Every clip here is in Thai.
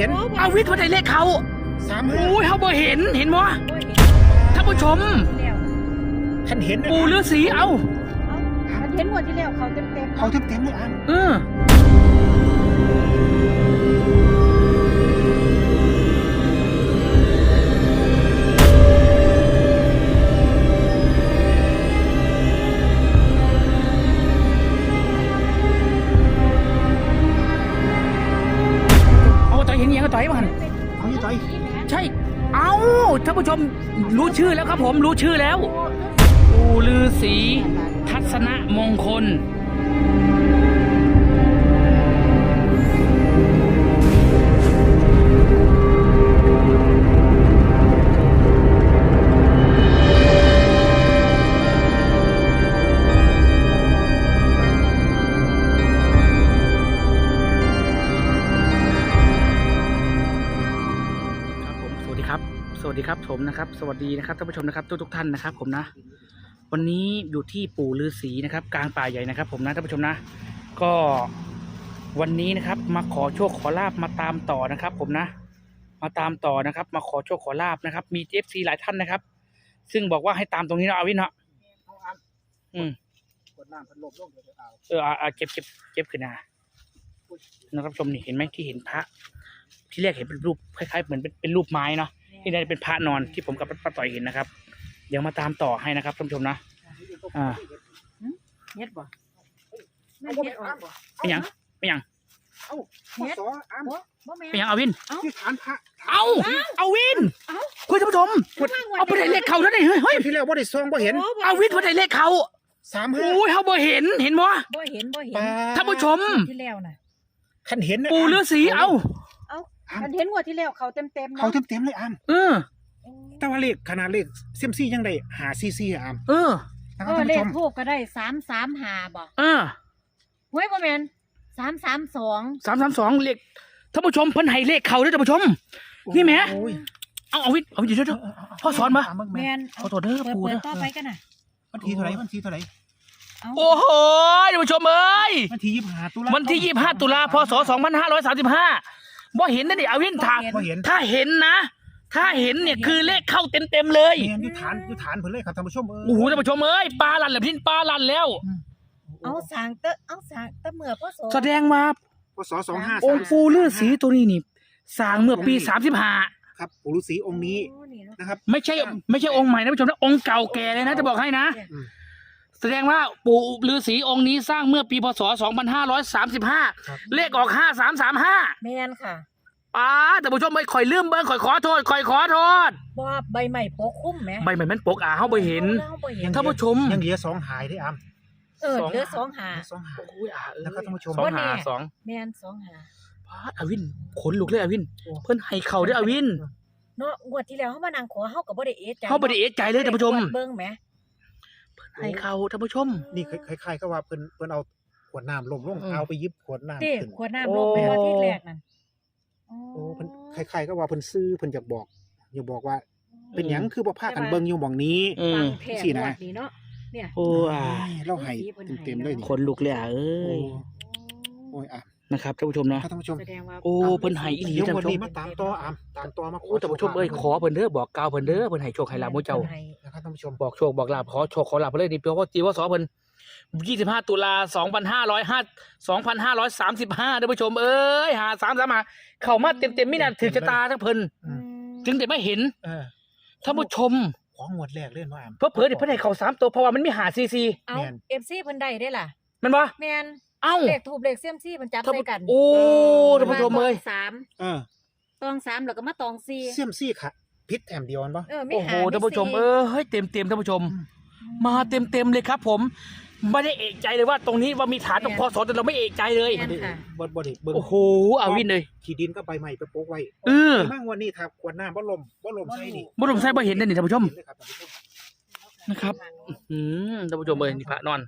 เห็นเอาวินไปได้เลขเขาสามห้าโอ้ยเขาบ่เห็นเห็นบ่ท่านผู้ชม แล้วท่านเห็นนะปู่ฤาษีเอาเอามันเห็นงวดที่แล้วเขาเต็มเต็มเขาเต็มเต็มๆเลยอ่านเออ รู้ชื่อแล้วครับผมรู้ชื่อแล้ว ปูลือสีทัศนมงคล ครับผมนะครับ สวัสดีนะครับท่านผู้ชมนะครับทุกทุกๆท่านนะครับ ผมนะ วันนี้อยู่ที่ปู่ฤาษีนะครับ กลางป่าใหญ่นะครับ ผมนะท่านผู้ชมนะ ก็วันนี้นะครับ มาขอโชคขอลาบมาตามต่อนะครับ ผมนะ มาตามต่อนะครับ มาขอโชคขอลาบนะครับ มีเอฟซีหลายท่านนะครับ ซึ่งบอกว่าให้ตามตรงนี้เนาะเอาวินเนาะเอาอ่านอืมกดน้ำพัดลมลงเดี๋ยวเอาเออเอาเอาเก็บเก็บเก็บขึ้นนะนะครับชมนี่เห็นไหมที่เห็นพระที่แรกเห็นเป็นรูปคล้ายๆเหมือนเป็นเป็นรูปไม้เนาะ ที่ได้เป็นพระนอนที่ผมกับป้าต่อยเห็นนะครับ เดี๋ยวมาตามต่อให้นะครับท่านผู้ชมนะอ่าเฮ็ดบ่ไม่เฮ็ดออกบ่เป็นหยังเป็นหยังเอาพศอ่านบ่บ่แม่นเป็นหยังเอาวินที่ฐานพระเอาเอาวินเอ้าคุณท่านผู้ชมเอาไปได้เลขเขาแล้วนี่เฮ้ยเฮ้ยที่เรียกว่าได้ซองบ่เห็นเอาวินไปได้เลขเขาสามห้าโอ้ยเขาบ่เห็นเห็นบ่บ่เห็นบ่เห็นปลท่านผู้ชมที่แล้วน่ะท่านเห็นนะปู่ฤาษีเอา อ้ำ มันเห็นงวที่แล้วเขาเต็มเต็มๆเขาเนาะเต็มๆเลยอ้ํเออ แต่ว่าเลขขนาดเลขเซียมซี่ยังได้หาซีซีอะอ้ํเออนเออท่านเลผู้ชขมทูบก็ได้สามสามหาบ่เออเฮ้ยบ่แมนสามสามสองสามสามสองเลขท่านผู้ชมเพิ่นให้เลขเขาด้วยท่านผู้ชม นี่แหม โอ้ยเอาเอาวิทย์เอาอยู่ช่วย พ่อสอนมาแมแม่นขอโทษเด้อเปูเด้อ ต่อไปกันน่ะวันที่เท่าไหร่วันที่เท่าไหร่โอ้โหท่านผู้ชมเอ้ย วันที่ยี่ห้าตุลาวันที่ยี่ห้าตุลาพศสองพันห้าร้อยสามสิบห้า บห้าบ่เห็นนะดิเอาวินถ้าบ่เห็น ถ้าเห็นนะ ถ้าเห็นเนี่ยคือเลขเข้าเต็มเต็มๆเลยแม่นอยู่ฐานอยู่ฐานเพิ่นเลยครับท่านผู้ชมเโอ้โหท่านผู้ชมเอ้ยปลาลันแล้วพินปลาลันแล้ว เอาสางเตะเอาสางเตะเมื่อพ่อโสแสดงมาพศสองห้าองค์ปู่ฤาษีตัวนี้นี่สร้างเมื่อปีสามสิบห้าครับปู่ฤาษีองค์นี้โอ้นี่เนาะนะครับ ไม่ใช่ไม่ใช่องค์ใหม่นะผู้ชมนะองค์เก่าแก่เลยนะจะบอกให้นะ อืม แสดงว่าปู่ฤาษีองค์นี้สร้างเมื่อปีพศ2535ครับเลขออก 5335แม่นค่ะป้าแต่ผู้ชมไม่ข่อยลืมเบิ้งข่อยขอโทษข่อยขอโทษบ่ใบใหม่ปกคุ้มแหมใบใหม่มันปกอ่าเฮาบ่เห็นเราบ่เห็น ท่านผู้ชม ยังเหลือสองหายได้อามเออเหลือสองหา เหลือสองหาย โอ้ยอ่าเอ้ยแล้วก็ท่านผู้ชม สองว่าแน่หาสองแม่นสองหาป้าดอวินขนลุกเลยอวินเพิ่นให้เข่าด้วยอวินเนาะงวดที่แล้วเฮามานั่งขอเฮาก็บ่ได้เอะใจเฮาบ่ได้เอะใจเลยท่านผู้ชม เบิ่งแหม ให้เข่าท่านผู้ชม นี่คล้ายๆก็ว่าเพิ่นเพิ่นเอาขวดน้ำลมลงอืม เอาไปยิบขวดน้ำเต้ขึ้น ขวดน้ำโอ้ลงไปว่าที่แรกนั่นโอ้เพิ่นคล้ายๆก็ว่าเพิ่นซื้อเพิ่นอยากบอกอยากบอกว่า เป็นหยังคือบ่พากันเบิ่งอยู่หม่องนี้ อืมฟังแท้สินะงวดนี้เนาะเนี่ย โอ้อ่าเราให้เต็มๆเลยนี่ขนลุกเลยอะเอ้โอ้ยโอ้ยอะ นะครับท่านผู้ชมเนาะ ท่านผู้ชมแสดงว่าโอ้เพิ่นให้อีหลี เดี๋ยวท่านวันผู้ชนี้มมาตามต่ออามตามต่อมาขโอ้ท่านผู้ชมเอ้ยขอเพิ่นเด้อบอกกล่าวเพิ่นเด้อเพิ่นให้โชคให้ลาภหมู่เจ้า ให้นะครับท่านผู้ชมบอกโชคบอกลาภขอโชคขอลาภเพิ่นเลยนี่เพราะว่าจีว่าสอเพิ่น25ตุลา2505 2535ท่านผู้ชมเอ้ยหา3 3มาเข้ามาเต็มๆไม่น่าถือชะตาทั้งเพิ่นอืมถึงได้ไม่เห็นเออท่านผู้ชม ของงวดแรกเล่นว่าอาม เพราะเผลอเดี๋ยวเพิ่นให้เข้าสามตัวเพราะว่ามันมีหาซีซีเอาแม่น FC เพิ่นได้ได้ล่ะแมันบ่แม่น เอ้าเลขทูบเลขเสี่ยมซี่เพิ่นจับท่านใส่ผู้กันโอ้ท่านผู้ชมเอ้ยตองสามเออตองสามแล้วก็มาตองสี่เสี่ยมซี่ค่ะพิษแถมเดียวกันปะเออไม่โอ้โหหาท่านผู้ชมเออเฮ้ยเต็มเต็มๆท่านผู้ชม มาเต็มเต็มๆเลยครับ ผมไม่ได้เอกใจเลยว่าตรงนี้ว่ามีฐานตรงพอสอแต่เราไม่เอกใจเลยแม่นค่ะบ่บ่ได้เบิ่งโอ้โหอาวินเลยขี้ดินก็ใบใหม่ไปโปกไว้เออมั่งวันนี้ครับขวดน้ำบ่ลมบ่ลมใช่นี่บ่ลมใส่บ่เห็นเลยนี่ท่านผู้ชมเห็นเลยครับท่านผู้ชมนะครับอืมท่านผู้ชมเอ้ยนี่พระนอน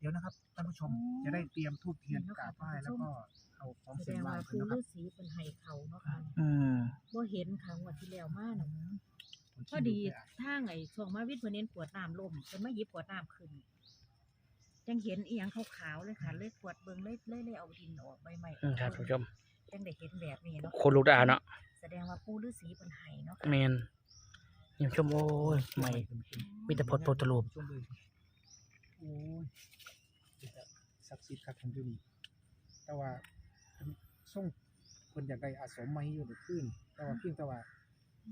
เดี๋ยวนะครับ ท่านผู้ชมจะได้เตรียมทูบเทียนกราบไหว้แล้วก็เอาของแสเส้ดนงไหว้ว่าเพิ่นปู่นะครับฤาษีเพิ่นให้เขาเนาะค่ะอืมบ่เห็นค่ะงวดที่แล้วมาน่ะพอดีทางไอ้ช่วงมาวิทย์เพิ่นเน้นปวดน้ำลมเพิ่นมาหยิบปวดน้ำขึ้นจังเห็นอีหยังขาวๆเลยค่ะเลยกวดเบิ่งเลยเลยเลยเอาดินออกใบใหม่อืมครับท่านผู้ชมจังได้เห็นแบบนี้เนาะคนลุกได้เนาะแสดงว่าปู่ฤาษีเป็นไห้เนาะแมนยังชมโอ้ยไม่มีแต่พดโพตรูปชมเลยโอ้ย ศักดิ์สิทธิ์ครับผมอยู่นี่แต่ว่าเพิ่นส่งคนอยากได้อาสมมาให้อยู่ในคืนแต่ว่าเพียงแต่ว่า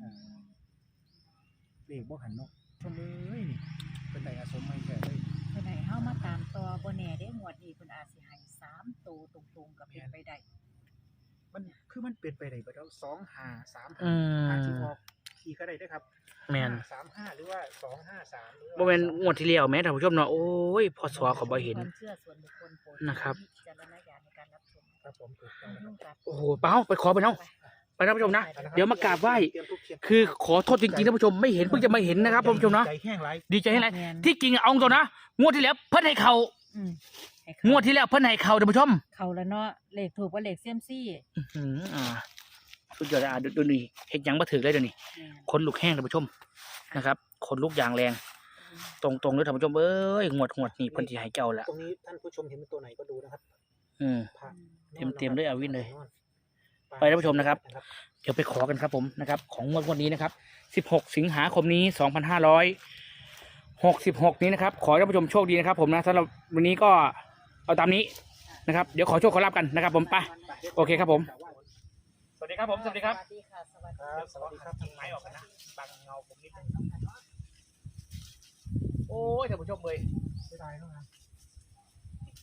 อ่าเลขบ่หันเนาะชมเลยนี่เป็นได้อาสมมาให้แค่เลยเพิ่นให้เฮามาตามต่อบ่แน่เด้งวดนี้เพิ่นอาจสิให้สามตัวตรงๆกับเป็นไปได้มันคือมันเป็นไปได้เบ่แล้วสองห้าสามอืห้ามอาจจะ ออกทีก็ได้เด้อครับแมนสามห้าหรือว่าสองห้าสามหรือว่าบ่แมนงวดที่แล้วแม้ท่านผู้ชมเนาะโอ้ยพอสวเขาบ่เห็นความเชื่อส่วนบุคคลโปรดนะครับใช้วิจารณญาณในการรับชมครับผมถูกต้องยุ่งกับโอ้โหเปล่าไปขอไปเนาะไปท่านผู้ชมนะนะครับเดี๋ยวมากราบไหว้เตรียมทุกเทียนคือขอโทษจริงๆท่านผู้ชมไม่เห็นเพิ่งจะมาเห็นนะครับท่านผู้ชมเนาะใจแห้งไรดีใจให้ไรแม่นที่จริงอะเอาตรงนะงวดที่แล้วเพิ่นให้เขาอืมให้งเขาวดที่แล้วเพิ่นให้เขาท่านผู้ชมเขาแล้วเนาะเลขถูกว่าเลขเซียมซี่อื้อหืออ่า สุดยอดเลยอะดูดูนี่เห็นยังมาถึงเลยเดี๋ยวนี้แม่นคนลุกแห้งท่านผู้ชมนะครับคนลุกอย่างแรง ตรงๆเลยท่านผู้ชมเอ้ยงวดงวดนี่เพิ่นสิให้เจ้าละตรงนี้ท่านผู้ชมเห็นเป็นตัวไหนก็ดูนะครับอืม พระเตรียมๆด้วยอาวินเลย นอนไปท่านผู้ชมนะครับ เดี๋ยวไปขอกันครับผมนะครับ ของงวดวันนี้นะครับ 16 สิงหาคมนี้ 2566 นี้นะครับ ขอให้ท่านผู้ชมโชคดีนะครับ ผมนะสำหรับวันนี้ก็เอาตามนี้นะครับ เดี๋ยวขอโชคขอลาบกันนะครับ ผมไป โอเคครับผมสวั สดีครับผมสวัสดีครับสวัสดีค่ะสวัสดีครับสวัสดีครับทไม้ออกกันนะบังเงาผมนิดนึงโอ้ยท่านผู้ชมเลยเสียดายเนาะครับ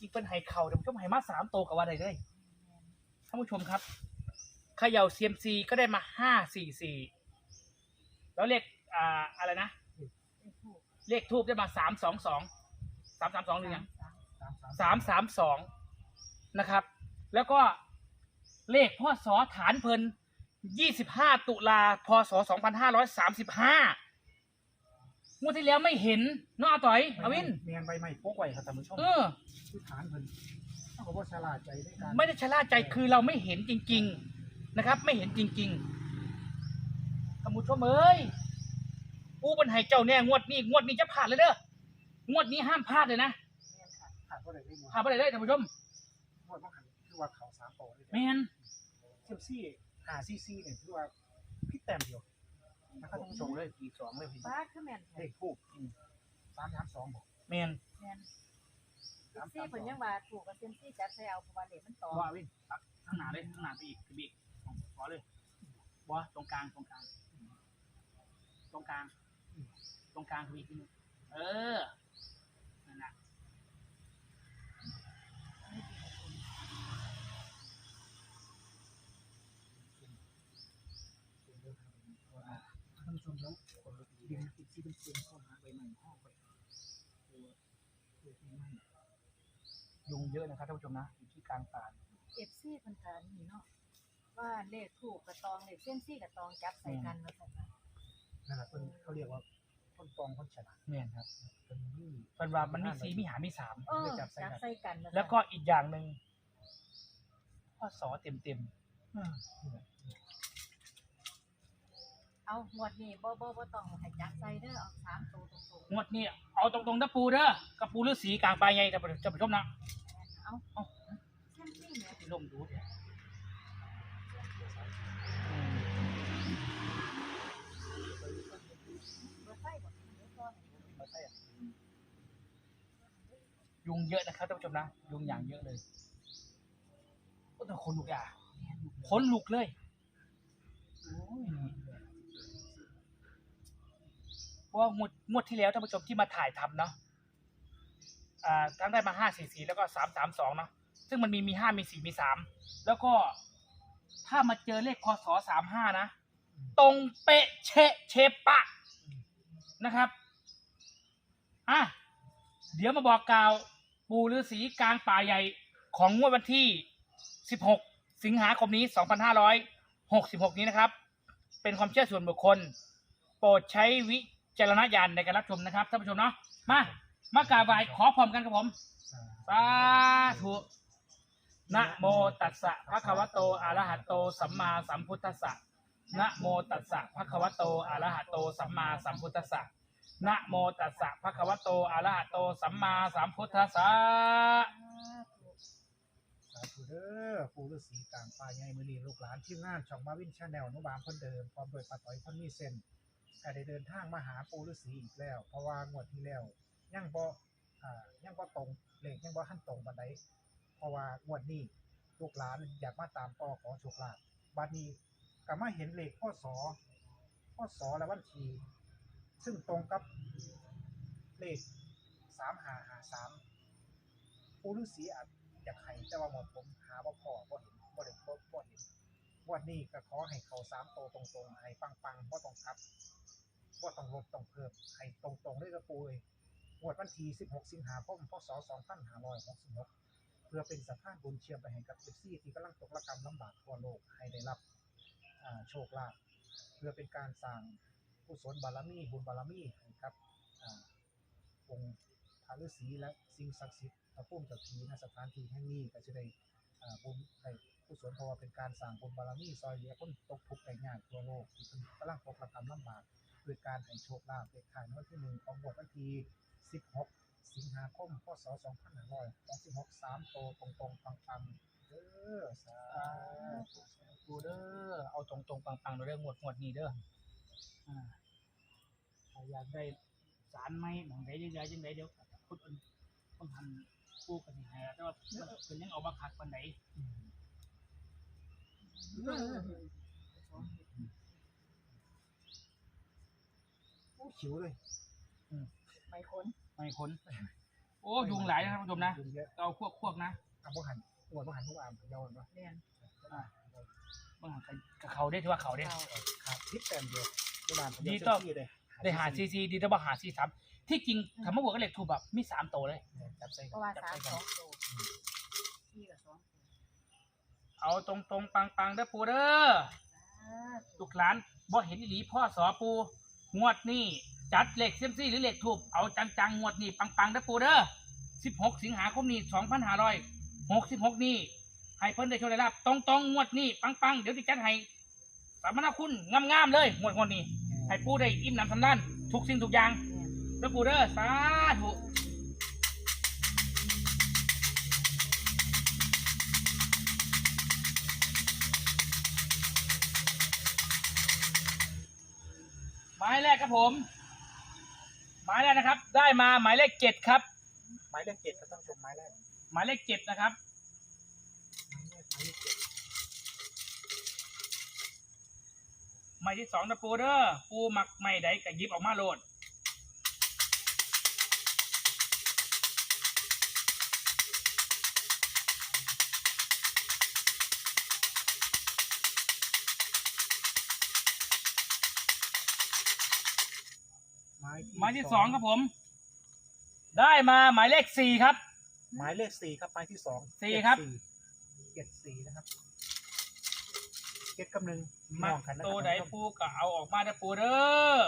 อีกเป็นไห่เข่าท่านผู้ชมไห่มาสามโตวกับว่าใดเลยท่านผู้ชมครับเขย่าเซียมซีก็ได้มาห้าสี่สี่แล้วเลขอ่าอะไรนะเลขทูบได้มาสามสองสองสามสามสองหรือยังสามสามสามสามสองนะครับ แล้วก็ เลขพ่อสอฐานเพลินยี่สิบห้าตุลาพศสองพันห้าร้อยสามสิบห้างวดที่แล้วไม่เห็นเนาะอาต่อยอาวินเมียนใบไม้โป๊กไว้ครับท่านผู้ชมเออที่ฐานเพิ่นเขาก็บ่ฉลาดใจในการไม่ได้ชะล่าใจคือเราไม่เห็นจริง ๆนะครับ ไม่เห็นจริงๆท่านผู้ชมเอ้ยกูเป็นไห้เจ้าแน่งวดนี้งวดนี้จะผ่านเลยเด้องวดนี้ห้ามพลาดเลยนะขาดก็เลยได้หมดผ่านไปเลยเด้อท่านผู้ชมหมดมันคือว่าเขาสามโตเลยแมน เทียมซี่หาซีซีเนี่ยคือว่าพิษแต้มเดียวนะครับท่านผู้ชมเลยอีกสองเลยพี่บ้าคือแม่นเลขทูบสามสามสองบอกแมนแม่นเซียมซี่เพิ่นยังว่าถูกกับเซียมซี่จัดใส่เอาเพราะว่าเลขมันต่อว่าวินตักข้างหน้าเลยข้างหน้าไปอีกไปอีกขอเลยบอตรงกลางตรงกลาง ตรงกลาง ตรงกลางคืออีกทีนึงเออนั่นน่ะ ท่านผู้ชม แล้วคนละดินติดที่เป็นปืนเข้าหาใบไม้ห้องไปตัวตัวที่ไม่ยุงเยอะนะครับท่านผู้ชมนะอยู่ที่กลางป่าเอฟซีเพิ่นถามนี่เนาะว่าเลขถูกกับตองเลขเซียมซี่กับตองจับใส่กันว่าซั่นว่านั่นแหละเป็นเขาเรียกว่าต้นตองต้นฉลาดเนี่ยครับเป็นนี่เป็นว่ามันมีสีมีหามีสามเออจับใส่กันว่าซั่นแล้วก็อีกอย่างหนึ่งข้อสอเต็มเต็ม อ่านี่แหละเอางวดนี้บ่บ่บ่ต้องให้จับใส่เด้อเอาสามตัวตรงๆงวดนี้เอาตรงๆนะปูเด้อกับปูฤาษีกลางปลายไงท่านผู้ชมนะๆเอาเอาเซียมซี่เนี่ยลงดูเนี่ยบ่ใส่บ่เดี๋ยวก่อนยุงเยอะนะครับท่านผู้ชมนะยุงอย่างเยอะเลยโอ้แต่คนลุกอะคนลุกเลยโอ้ย เพราะว่างวดงวดที่แล้วท่านผู้ชมที่มาถ่ายทำเนาะอ่าทั้งได้มาห้าสี่สี่แล้วก็สามสามสองเนาะซึ่งมันมีมีห้ามีสี่มีสามแล้วก็ถ้ามาเจอเลขพศสามห้านะ ตรงเป๊ะเชะเชปะนะครับอะเดี๋ยวมาบอกกล่าวปู่ฤาษีกลางป่าใหญ่ของงวดวันที่ 16 สิงหาคมนี้ 2566 นี้นะครับ เป็นความเชื่อส่วนบุคคล โปรดใช้วิ จารณญาณในการรับชมนะครับท่านผู้ชมเนาะมามากราบไหว้ขอพร้อมกันครับผมสาธุนะโมตัสสะภะคะวะโตอะระหะโตสัมมาสัมพุทธัสสะนะโมตัสสะภะคะวะโตอะระหะโตสัมมาสัมพุทธัสสะนะโมตัสสะภะคะวะโตอะระหะโตสัมมาสัมพุทธัสสะสาธุเด้อปู่ฤาษีกลางป่าใหญ่มือนีลูกหลานทีมงานช่องมาวินชาแนลนุบามคนเดิมพร้อมโดวยป้าต้อยคนมีเส้น ก็ได้เดินทางมาหาปู่ฤาษีอีกแล้ว เพราะว่างวดที่แล้วยังบ่อ่ายังบ่ตรงเลขยังบ่ทันตรงบันไดเพราะว่างวดนี้ลูกหลานอยากมาตามต่อขอโชคลาภบัดนี้ก็มาเห็นเลขพ่อสอพ่อสอและวันทีซึ่งตรงกับเลขสามหาหาสามปู่ฤาษีอาจอยากให้แต่ว่าหมดผมหาบ่พอบ่เห็นบ่ได้บ่บ่เห็นวันนี้ก็ขอให้เขาสามโตตรงๆให้ปังๆบ่ต้องกลับ บ่ต้องลดต้องเพิ่มให้ตรงๆด้วยกระปูเลยงวดวันที่16 สิงหาคมพศ2566เพื่อเป็นสะพานบุญเชื่อมไปให้กับ FC ที่กำลังตกระกรรมลำบากทั่วโลกให้ได้รับโชคลาภเพื่อเป็นการสร้างกุศลบารมีบุญบารมีให้กับองค์พระฤาษีและสิ่งศักดิ์สิทธิ์พระพุ่มจ้าทีณสถานที่แห่งนี้ก็จะได้บุญได้กุศลเพราะว่าเป็นการสร้างบุญบารมีซอยเหลือคนตกทุกข์ได้ยากทั่วโลกที่กำลังตกระกรรมลำบาก ด้วยการให้โชคลาภเลขท้ายนวันที่หนึ่งของงวดวันที่ 16 สิงหาคม พศ 2566สามโตตรงๆปังๆเด้อสาธุกูเด้อเอาตรงๆปังๆเด้อหมดหมดนี้เด้ออ่าถ้าอยากได้สารไหมหมองใดยังไงยังไงเดี๋ยวคนอื่นคนทำกู้กันให้แต่ว่าเป็นยังเอาบักคักปันไหน อืมโอ้ ขิวเลยไม่ค้นไม่คนโอ้ยุงหลายนะครับท่านผู้ชมนะยุงเยอะเอาควบควบนะอะบ่หันหัวบ่หันทุกอามเยาวเนาะเรียนบางหางกับเขาได้ถือว่าเขาได้เราครับพิษแต้มเดียวประมาณดีต้องที่เลยได้หาซีซีดีแต่ว่าหาซีสามที่จริงคำว่าบวกกับเหล็กถูกแบบมีสามโตวเลยจับใส่เพกันราะว่าจับสามใส่สกัอนงตัวที่กับสองตัวเอาตรงๆปังๆเด้อปูเด้อสาธุลูกหลานบ่เห็นอีหลีพ่อสอปู งวดนี่จัดเหล็กเซียมซี่หรือเหล็กถูกเอาจังๆงวดนี่ปังๆเด้อปูเด้อ16 สิงหาคมนี้2566 นี่ให้เพิ่นได้โชว์ได้รับตรงๆงวดนี่ปังๆเดี๋ยวสิจัดให้สามนาคุณงามๆเลยงวดงวดนี้ให้ปูได้อิ่มหนำสำนันทุกสิ่งทุกอย่างนเด้อปูเด้อสาธุ หมายแรกครับผม หมายแรกนะครับ ได้มาหมายเลขเจ็ดครับ หมายเลขเจ็ดก็ต้องชมหมายแรกหมายเลขเจ็ดนะครับ หมายเลขหมายเลขเจ็ดหมายที่สองนะปูเด้อปูหมักไม่ใดกับยิบออกมาโหลด หมายหมายที่สองครับผม ได้มาหมายเลขสี่ครับ หมายเลขสี่ครับหมายที่สองสี่ครับ เจ็ดสี่นะครับเจ็ดกับหนึ่งมีมัน้กองกันนะคตัรับวใดท่านผู้ชมปูก็เอาออกมาได้อปูเด้อ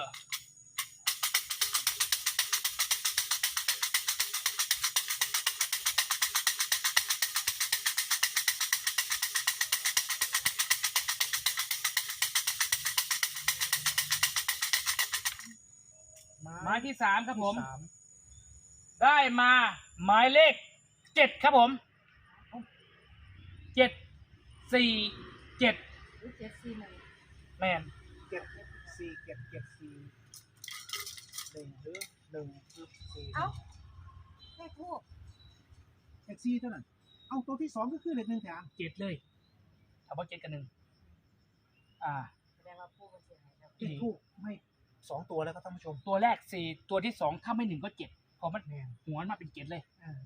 หมายที่สามครับผม สามได้มาหมายเลขเจ็ดครับผมเจ็ดสี่เจ็ดหรือเจ็ดสี่หนึ่งแมนเจ็ดสี่เจ็ดเจ็ดสี่หนึ่งหรือหนึ่งคือสี่เอ้าเลขทูบแท็กซี่เท่านั้น เอาตัวที่สองก็คือเลขหนึ่งแถมเจ็ดเลยถามว่าเจ็ดกับหนึ่งอ่าแสดงว่าผู้เป็นเสียหายแล้วจุดทูบไม่ สองตัวแล้วก็ท่านผู้ชมตัวแรกสี่ตัวที่สองถ้าไม่หนึ่งก็เจ็ดพอมันแมนหัวมันมาเป็นเจ็ดเลย อ่า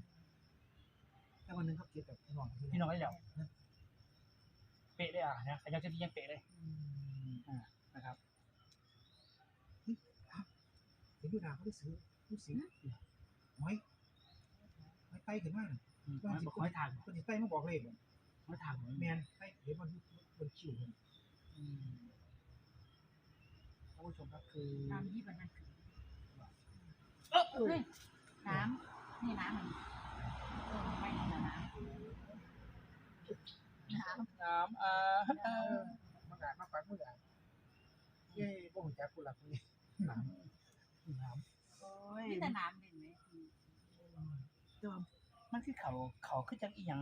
แต่วันหนึงเขาเก็บแบบพี่น้องพี่น้องได้แล้ว เป๊ะเลยอะนะแต่ยังจะที่ยังเป๊ะเลยอืมอ่านะครับเห็นดูดาวเขาได้ซื้อรู้สิหอยหอยไตขึ้นมาน่ะอืมมันบอกให้ทางคนที่ไตมาบอกเลขน่ะให้ทางเหมือนแมแม่นไตเห็นมันมันคิวมันอืม ท่านผู้ชมครับคือน้ำยี่ปันนั่นคือเออเฮ้ยน้ำนี่น้ำมันเออไม่นี่นะน้ำน้ำน้ำอ่าเออมากาดมาปักมืออะเย้บ่หูจักกูหลักนี่น้ำน้ำโอ้ยมีแต่น้ำเด่นไหมเดิมมันคือเขาเขาคือจังอีหยัง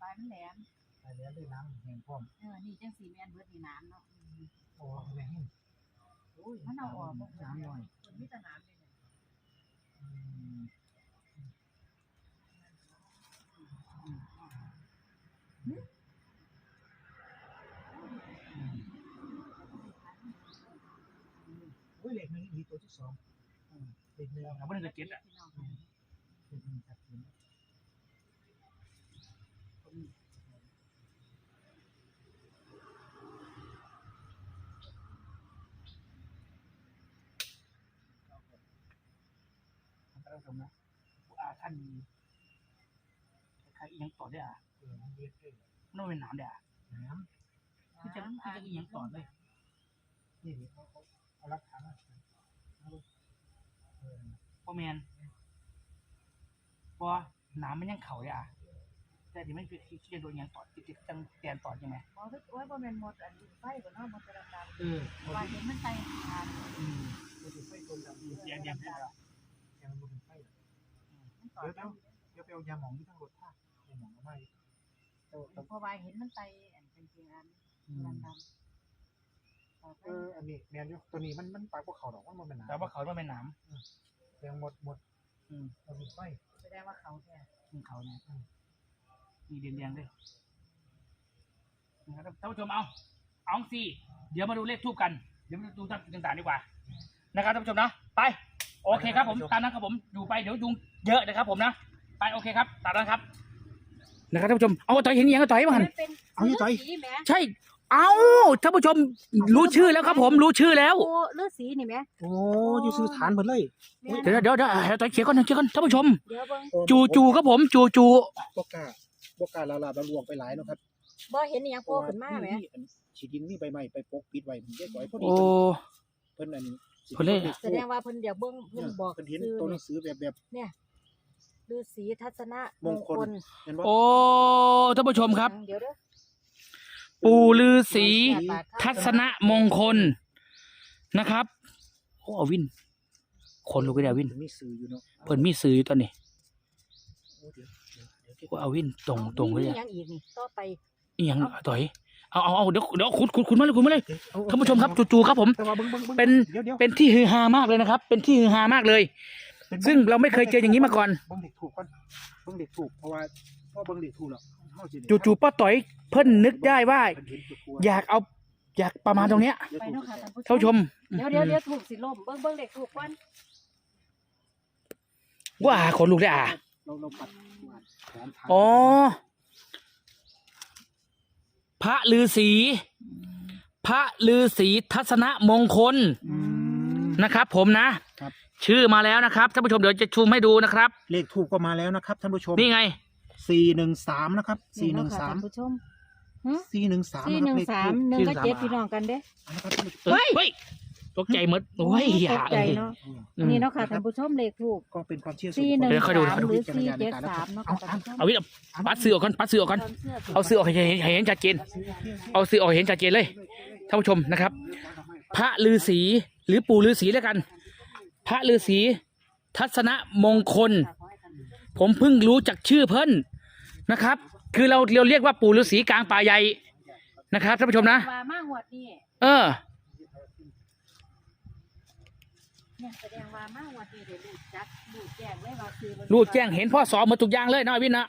ปลายมันแหลมไปแล้วด้วยน้ำแห้งพร้อมเออนี่จังสีแมนเบิดนี่น้ำเนาะโอ้แม่ง มันเอาออกบ่น้ำหน่อยมันมีแต่น้ำเด่นอืมโอ้ยเหล็กหนึ่งอีกตัวที่สองอืมเหล็กหนึ่งเอาบ่ได้เจ็ดอะพี่น้องเหล็กหนึ่งครับผม ท่านผู้ชมนะ อาท่านใครอีหยังต่อได้อะเออมันเรียกได้มันต้องเป็นน้ำเด้อะน้คือจังคือจังอีหยังต่อเลยำนี่นี่เขาเขาเอารักฐานมาเอาดูเออบ่แมนบ่น้ำมันยังเข่าได้อะแต่ที่มันคือคือจะโดนอีหยังต่อติดติดจังแตนต่อใช่ไหมบ่คือโอ้ยบ่แม่นหมดอันนี้ไฟบ่เนาะหมดแต่ดำเออๆว่าเห็นมันใส่ทานอืมมันจะไฟตรงดำดีเสียงเดียงได้แล้วยังมัน เป็นไฟเหรอมันต่อเดี๋ยวกันเดี๋ยวไปเอายาหมองที่ทั้งรถภาคยาหมองเอามาอีกเออเพราะว่าเห็นมันใส่อันเป็นจริงอันอืมดำๆต่อไปเอออันนี้แมนอยู่ตัวนี้มันมันปลายพวกเขาดอกว่ามันเป็นหนาแต่ว่าเขามันเป็นน้ยังหมดหมดำอืมเรามีไฟแสดงว่าเขาแท้ของเขาเนี่ยมีเดียงเดียงด้วยนะครับท่านผู้ชมเอาเอาสิเดี๋ยวมาดูเลขทูบกัน เดี๋ยวมาดูต่างๆดีกว่า นะครับท่านผู้ชมนะไป โอเคครับผมตามนั้นครับผมอยู่ไปเดี๋ยวยุงเยอะนะครับผมนะไปโอเคครับตามนั้นครับนะครับท่านผู้ชมเอาต่อยเห็นยังก็ต่อยมาหันเป็นเอาอยู่ต่อยสีแหมใช่ เอาท่านผู้ชมรู้ชื่อแล้วครับผมรู้ชื่อแล้วโอ้ฤาษีนี่แหมโอ้อยู่ซื้อฐานเพิ่นเลยแม่นเดี๋ยวเดี๋ยวเดี๋ยวเดี๋ยวต่อยเขียนก่อนเขียนก่อนท่านผู้ชมเดี๋ยวเบิ่งจูจูครับผมจูจูบกล้าบกล้าลาลาบลวงไปหลายเนาะครับบ่เห็นอีหยังโผล่ขึ้นมาแหมอันฉีดินมีใบไม้ไปปกปิดไว้ผมได้สวยพอดีโอ้เพิ่นอันนี้ เพิ่นเลย แสดงว่าเพิ่นเดี๋ยวเบิ่งเพิ่นบอกเพิ่นเห็นชื่อตัวหนันี่งสือแบบแบบฤาษีทัศนะมมงงคคลลเห็นบ่ โอ้ท่านผู้ชมครับ เดี๋ยวเด้อ ปู่ฤาษีทัศนมงคลนะครับโอ้เอาวิน คนลูกไปเดียววิน มีสื่ออยู่เนาะเพิ่นมีสื่ออยู่ตอนนี้โอ้เดี๋ยวเดี๋ยวเดี๋ยวเก็บ โอ้เอาวินตรงตรงไปมีเลยอีหยังอีกนี่ต่อไป อีหยังต่อย เอาเอาเอาเดี๋ยวเดี๋ยวขุดขุดขุดมาเลยขุดมาเลยเอาเอาท่านผู้ชมครับจู่ๆครับผมแต่ว่าเบิ่งเบิ่งบิ่งเป็นเดี๋ยวเดี๋ยวเป็นที่ฮือฮามากเลยนะครับ เป็นที่ฮือฮามากเลยเป็นซึ่งเราไม่เคยเจออย่างนี้มาก่อน เบิ่งเด็กถูกก่อนเบิ่งเด็กถูกเพราะว่าเพราะเบิ่งเด็กถูกแล้วเฮาสิได้จู่ๆป้าต่อยเพิ่นนึกได้ว่าเพิ่นเห็นจุดกลัวอยากเอาอยากประมาณตรงเนี้ยเดี๋ยวไปถูกเนาะค่ะท่านผู้ท่านผู้ชมเดี๋ยวเดี๋ยวเดี๋ยวถูกสิล่มเบิ่งเบิ่งเด็กถูกก่อนว่าคนลูกได้อะเราเราปัดวาดแขนทางอ๋อ พระฤาษีพระฤาษีทัศนมงคลอืมนะครับ ผมนะครับชื่อมาแล้วนะครับท่านผู้ชมเดี๋ยวจะชูมให้ดูนะครับ เลขถูกก็มาแล้วนะครับท่านผู้ชมนี่ไงสี่หนึ่งสามนะครับสี่หนึ่งสามท่านผู้ชมสี่หนึ่งสามสี่หนึ่งสามหนึ่งก็เจ็ดพี่น้องกันเด้นะครับท่านผู้ชมเฮ้ยเฮ้ย ตกใจหมดโอ้ยอย่าตกใจเนาะอืมนี่เนาะค่ะท่านผู้ชมเลขถูกก็เป็นความเชื่อส่วนสี่บุคหนึ่งคลเดี๋ยวค่อยดูสามค่อยดูหรือสี่เจ็ดสามเนาะค่ะท่านผู้ชมเอาวิทย์ปัดเสือออกก่อนปัดเสือออกก่อนเอาเสือออกให้เห็นให้เห็นชัดเจน เอาเสือออกให้เห็นชัดเจนเลยท่านผู้ชมนะครับ พระฤาษีหรือปู่ฤาษีแล้วกัน พระฤาษีทัศนมงคล ผมเพิ่งรู้จักชื่อเพิ่นนะครับ คือเราเราเรียกว่าปู่ฤาษีกลางป่าใหญ่นะครับท่านผู้ชมนะ ว่ามากหวดนี่เออ เนี่ยแสดงว่ามากหวดนี่เดี๋ยวลูกจักลูกแจ้งเลยว่าคือรู้แจ้งเห็นพ่อสอบหมาทุกอย่างเลยนะวินนะ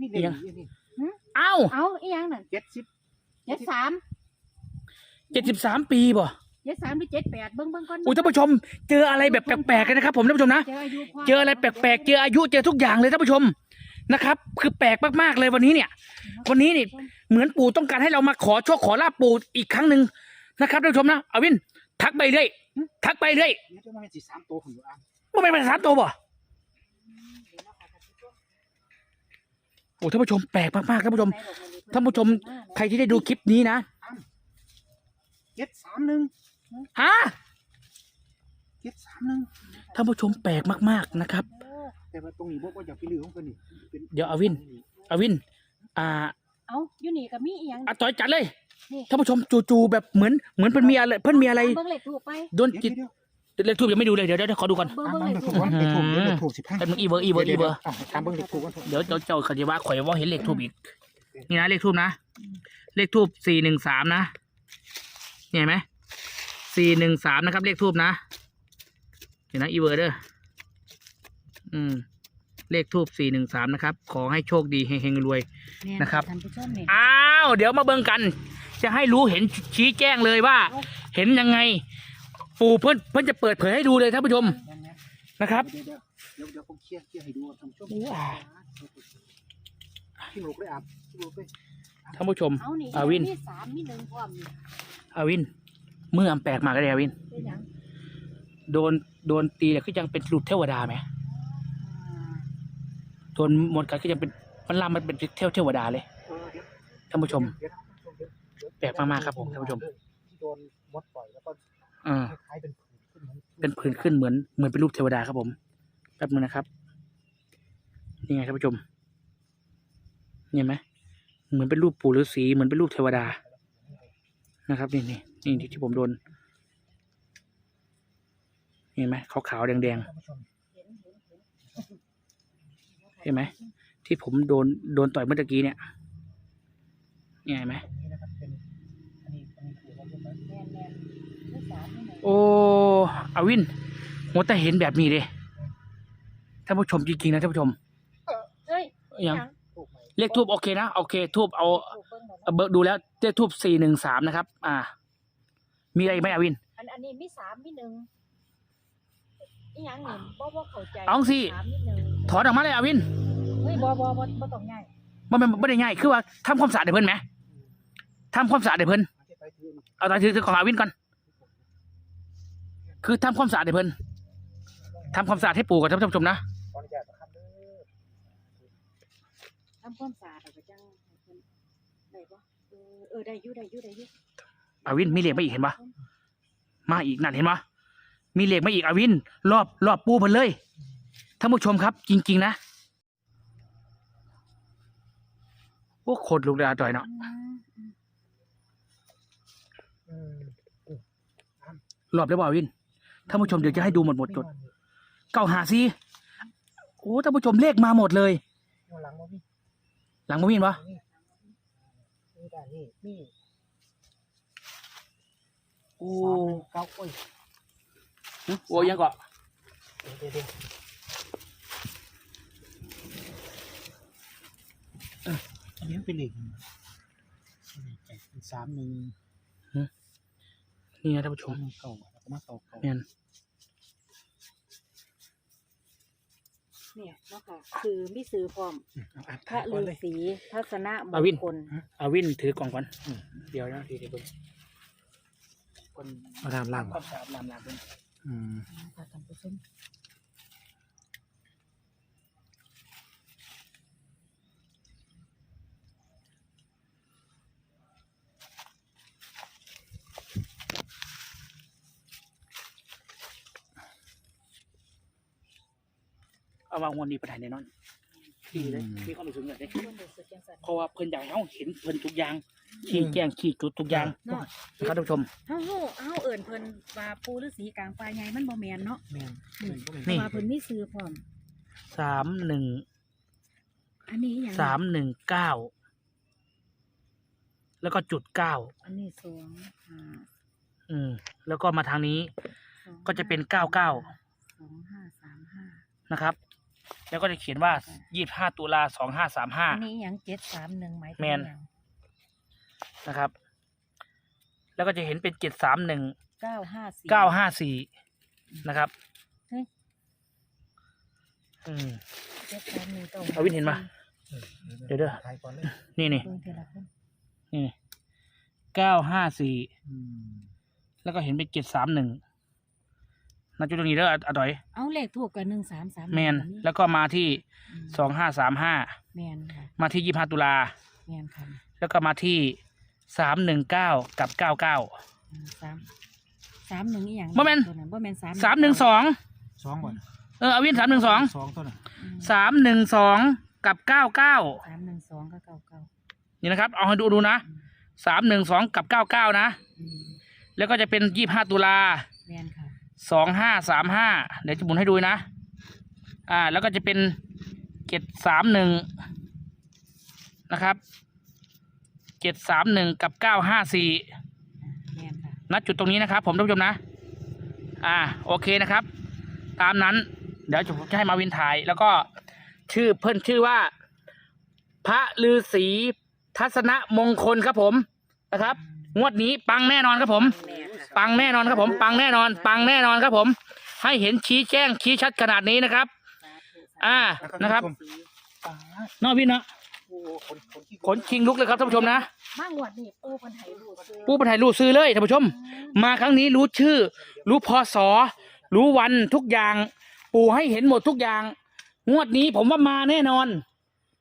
นี่เลขนี่นี่เอ้าเอาอีหยังนั่นเจ็ดสิบเจ็ดสามเจ็ดสิบสามปีบ่เจ็ดสามหรือเจ็ดแปดเบิ่งเบิ่งก่อนอุ้ยท่านผู้ชม เจออะไรแบบแปลกๆเลยนะครับ ผมท่านผู้ชมนะเจออายุพ่เจออะไรแปลกๆเจออายุเจอทุกอย่างเลยท่านผู้ชมนะครับ คือแปลกมากๆเลยวันนี้เนี่ย วันนี้นี่เหมือนปู่ต้องการให้เรามาขอโชคขอลาบปู่อีกครั้งหนึ่ง นะครับท่านผู้ชมนะเอาวิน ทักไปเรื่อยทักไปเรื่อยเดี๋ยวจะมาเป็นสี่สามตัวของอยู่อะว่าเป็นภาษาตัวบ่โอ้ท่านผู้ชมแปลกมากๆท่านผู้ชมท่านผู้ชมใครที่ได้ดูคลิปนี้นะเจ็ดสามหนึ่งฮะเจ็ดสามหนึ่งท่านผู้ชมแปลกมากๆนะครับเออแต่ว่าตรงนี้บอกว่าอยากไปลือของเพิ่นนี่ป็นเดี๋ยวเอาวินอวิน อ่า เอาอยู่นี่ก็มีอีหยังอาต่อยจัดเลยนี่ ท่านผู้ชมจู่ๆแบบเหมือนเหมือนเพิ่นมีอะไรเพิ่นมีอะไรเบิ่งเลขถูกไปโดนเดี๋ยวจิตเดี๋ยวเลขทูบยังไม่ดูเลยเดี๋ยวเดี๋ยวขอดูก่อนเบิ่งตามเบิ่งเบิ่งเลเลขขถูถูกกไปก่อนเลขถูกเดี๋ยวเลขถูกสิบห้าแป๊บนึงอีเวอร์อีเวอร์อีเวอร์อะตามเบิ่งเลขถูกก่อนเดี๋ยวเจ้าเจ้าเขาจะว่าข่อยว่าเห็นเลขทูบอีกนี่นะเลขทูบนะเลขทูบสี่หนึ่งสามนะเนี่ยเห็นไหมสี่หนึ่งสามนะครับ เลขทูบนะเห็นนะอีเวอร์เด้ออืมเลขทูบสี่หนึ่งสามนะครับ ขอให้โชคดีเฮงๆรวยนะครับท่านผู้ชมนี่อ้าวเดี๋ยวมาเบิ่งกัน จะให้รู้เห็นชี้แจ้งเลยว่า เห็นยังไง ปู่เพิ่นเพิ่นจะเปิดเผยให้ดูเลยท่านผู้ชมนะครับเดี๋ยวเดี๋ยวเดี๋ยวเดี๋ยวผมเคลียร์เคลียร์ให้ดูท่านผู้ชมว้าวพี่หนูเลยอะพี่หนูไปท่านผู้ชมเอานี่อาวินมีสามมีหนึ่งพร้อมนี่อาวิน เมื่ออำแปลกมากเลยอาวินเป็นหยังโดนโดนตีแล้วก็ยังเป็นรูปเทวดาไหมอ่าโดนหมดกันก็ยังเป็นมันลามมันเป็นเทวเทวดาเลยเออเดี๋ยวท่านผู้ชม แปลกมากๆครับผมท่านผู้ชมที่โดนมดต่อยแล้วก็อ่า คล้ายๆเป็นผื่นขึ้นหมือเป็นผื่นขึ้นเหมือนเหมือนเป็นรูปเทวดาครับผมแป๊บนึงนะครับนี่ไงท่านผู้ชมเห็นไหมเหมือนเป็นรูปปู่ฤาษีเหมือนเป็นรูปเทวดานะครับนี่นี่นี่ที่ที่ผมโดนเห็นไหมขาวๆแดงท่านผู้ชมเห็นเห็นเห็นๆเห็นไหมที่ผมโดนโดนต่อยเมื่อตะกี้เนี่ยเนี่ยเห็นไหม โอ้อาวินโหแต่เห็นแบบนี้เลยท่านผู้ชมจริงๆนะท่านผู้ชมเฮ้ยยังถูกไหมเลขทูบโอเคนะโอเค ทูบเอาถูกเบิ่งแล้วเอาเนาะเบิร์ดูแล้วเลขทูบสี่หนึ่งสามนะครับ อ่า มีอะไรอีกไหมอาวิน อันอันนี้มีสามมีหนึ่งอีหยังนี่บ่บ่เข้าใจเอาสิสามมีหนึ่งถอนออกมาเลยอาวินเฮ้ยบ่บ่บ่บ่ต้องง่ายมันเป็นไม่ได้ง่ายคือว่าทำความสะอาดให้เพิ่นไหมทำความสะอาดให้เพิ่นไม่ใช่ไปถือเอาตาถือถือของอาวินก่อน คือทำความสะอาดให้เพิ่นทำความสะอาดให้ปู่กับท่านผู้ชมนะขออนุญาตนะครับเด้อทำความสะอาดแล้วก็จังให้เพิ่นได้บ่เออเออได้อยู่ได้อยู่ได้อยู่อาวินมีเหล็กมาอีกเห็นปะมาอีกนั่นเห็นปะมีเหล็กมาอีกอาวิน รอบรอบปูเพิ่นเลยท่านผู้ชมครับ จริง ๆ นะโอ้โคตรลูกเลยอาจ่อยเนาะอืมอืมอืมรอบได้บ่อาวิน ท่านผู้ชมเดี๋ยวจะให้ดูหมดหมดจดเก้าหาซีโอ้ท่านผู้ชมเลขมาหมดเลยเอาหลังมาพี่หลังมาวินปะนี่นี่ได้นี่นี่โอ้สามหนึ่งเก้าโอ้ยโอ้ยังเกาะเดี๋ยวเดี๋ยวเดี๋ยวเอออันนี้มันเป็นเหล็กเป็นสามหนึ่ง นี่นะท่านผู้ชสามมหนึ่งเก้าแล้วก็มาเก้าเก้าเนี่ยเนี่ยเนาะค่ะคือมีซื้อพร้อมเอาอ่านพระก่อนฤาเลยษีทัศนะมอาวิงนคลอาวินถือกล่องก่อนอืมเดี๋ยวนะทีเดียวเบิ่งคนเอาน้ำล้างความสะอาดล้างล้างเบิ่งอืมค่ะท่านผู้ชม เอาวางวันนี้ไปไหนแน่นอนดีเลยมีความรู้สึกแบบนี้คนเดือดสุดจังสันเพราะว่าเพิ่นอยากให้เราเห็นเพิ่นทุกอย่างชี้แจงชี้จุดทุกอย่างเนาะ นะครับท่านผู้ชม เฮาเฮาเฮาเอิ้นเพิ่นว่าปูฤาษีกลางป่าใหญ่มันบ่แม่นเนาะแม่นนี่แม่นก็แม่น เพราะว่าเพิ่นมีซื้อพร้อม สามหนึ่งอันนี้อหย่างสามหนึ่งเก้าแล้วก็จุดเก้าอันนี้สองห้าอืม แล้วก็มาทางนี้ สองก็จะเป็นเก้าเก้า สองห้าสามห้านะครับ แล้วก็จะเขียนว่ายี่ห้าตุลาสองห้าสามห้า อันนี้อหย่างเจ็ดสามหนึ่งหมายถึงแม่นอหย่างนะครับ แล้วก็จะเห็นเป็นเจ็ดสามหนึ่งเก้าห้าสี่ เก้าห้าสี่นะครับเฮ้ย อืม เจ็ดสามหนึ่งเก้าเอาวินเห็นปะเดี๋ยวเด้อ ถ่ายก่อนเลยนี่นี่เบิ่งทีละคนนี่เก้าห้าสี่อืมแล้วก็เห็นเป็นเจ็ดสามหนึ่ง ณจุดตรงนี้แล้วอะดอย เอาเลขถูกกับหนึ่งสามสามแมนแล้วก็มาที่สองห้าสามห้าแมนค่ะมาที่ยี่ห้าตุลา แมนค่ะแล้วก็มาที่สามหนึ่งเก้ากับเก้าเก้าอืมสามสามหนึ่งอีหยังบ่แม่นตัวนั้นบ่แม่นสามสามหนึ่งสองสองก่อนเออเอาวินสามหนึ่งสองสองตัวน่ะอืมสามหนึ่งสองกับเก้าเก้าสามหนึ่งสองก็เก้าเก้านี่นะครับ เอาให้ดูดูนะสามหนึ่งสองกับเก้าเก้านะ อืมแล้วก็จะเป็นยี่ห้าตุลา แม่นค่ะ สองห้าสามห้าเดี๋ยวจะหมุนให้ดูนะ อ่า แล้วก็จะเป็นเจ็ดสามหนึ่งนะครับเจ็ดสามหนึ่งกับเก้าห้าสี่แม่นค่ะณจุดตรงนี้นะครับ ผมท่านผู้ชมนะ อ่า โอเคนะครับ ตามนั้น เดี๋ยวผมจะให้มาวินถ่าย แล้วก็ชื่อเพิ่นชื่อว่า พระฤาษีทัศนมงคลครับผมนะครับ งวดนี้ปังแน่นอนครับผมแม่ค่ะปังแน่นอนครับผม ปังแน่นอน ปังแน่นอนครับผม ให้เห็นชี้แจ้งชี้ชัดขนาดนี้นะครับสาธุสาธุอ่านะครับป้าเนอกพี่เนาะโอ้คนคนที่ขนคิงลุกเลยครับท่านผู้ชมนะมางวดนี่ปูเพิ่นให้ลูกซื้อผู้ประทายรู้ซื้อเลยท่านผู้ชม มาครั้งนี้รู้ชื่อ รู้พศรู้วันทุกอย่าง ปู่ให้เห็นหมดทุกอย่าง งวดนี้ผมว่ามาแน่นอน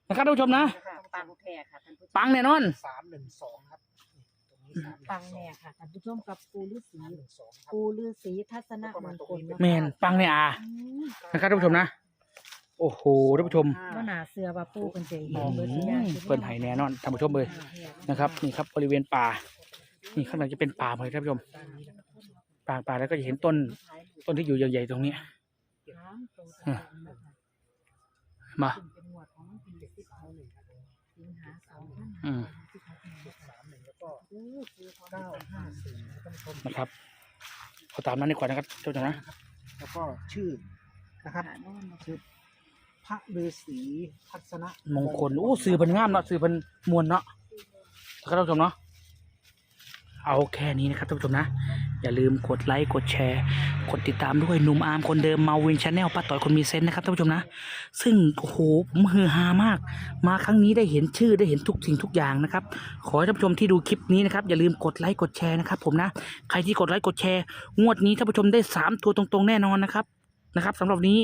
นะครับท่านผู้ชมนะค่ะปังแท้ค่ะท่านผู้ชมปังแน่นอนสามหนึ่งสองครับ นี่ตรงนี้สามหนึ่งสอปังแน่ค่ะท่านผู้ชมกับปูฤาษีสามหนึ่งสองครับปูฤาษีทัศนมงคลแมนปังเนี่ยอะอืมนะครับท่านผู้ชมนะ โอ้โหท่านผู้ชมว่าหนาเสือว่าปูเพิ่นจะอืเห็นเบิดทุกอย่างมเปิ้นไห้แน่นอนท่านผู้ชมเลยนะครับนี่ครับบริเวณป่า นี่ข้างในจะเป็นป่าหมดเลยท่านผู้ชมป่าป่าแล้วก็จะเห็นต้นต้นที่อยู่ใหญ่ๆตรงนี้มาเป็นหมวดของปีสิบเอาเลยสิงหาส องพันอืมสิบหกเนี่ยสามหนึ่งแล้วก็เออคือของเก้าห้าสี่ท่านผู้ชมนะครับเอาตามนั้นดีกว่านะครับท่านผู้ชมนะแล้วก็ชื่อนะครับหาโน่นมาคือพระฤาษีทัศนะมงคลโอ้สื่อเพันงามเนาะสื่อเพันมวลเนาะนะครับท่านผู้ชมเนาะ เอาแค่นี้นะครับท่านผู้ชมนะ อย่าลืมกดไลค์กดแชร์ กดติดตามด้วยหนุ่มอาร์มคนเดิมมาวินชาแนลป้าต่อยคนมีเซนส์นะครับท่านผู้ชมนะ ซึ่งโอ้โหผมฮือฮามาก มาครั้งนี้ได้เห็นชื่อได้เห็นทุกสิ่งทุกอย่างนะครับ ขอให้ท่านผู้ชมที่ดูคลิปนี้นะครับอย่าลืมกดไลค์กดแชร์นะครับผมนะ ใครที่กดไลค์กดแชร์ งวดนี้ท่านผู้ชมได้สามตัวตรงๆ แน่นอนนะครับนะครับสำหรับนี้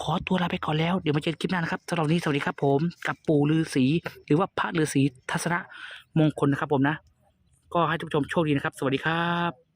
ขอตัวลาไปก่อนแล้ว เดี๋ยวมาเจอกันคลิปหน้านะครับสำหรับนี้สวัสดีครับผม กับปู่ฤาษีหรือว่าพระฤาษีทัศนะมงคลนะครับผมนะ ก็ให้ท่านผู้ชมโชคดีนะครับ สวัสดีครับ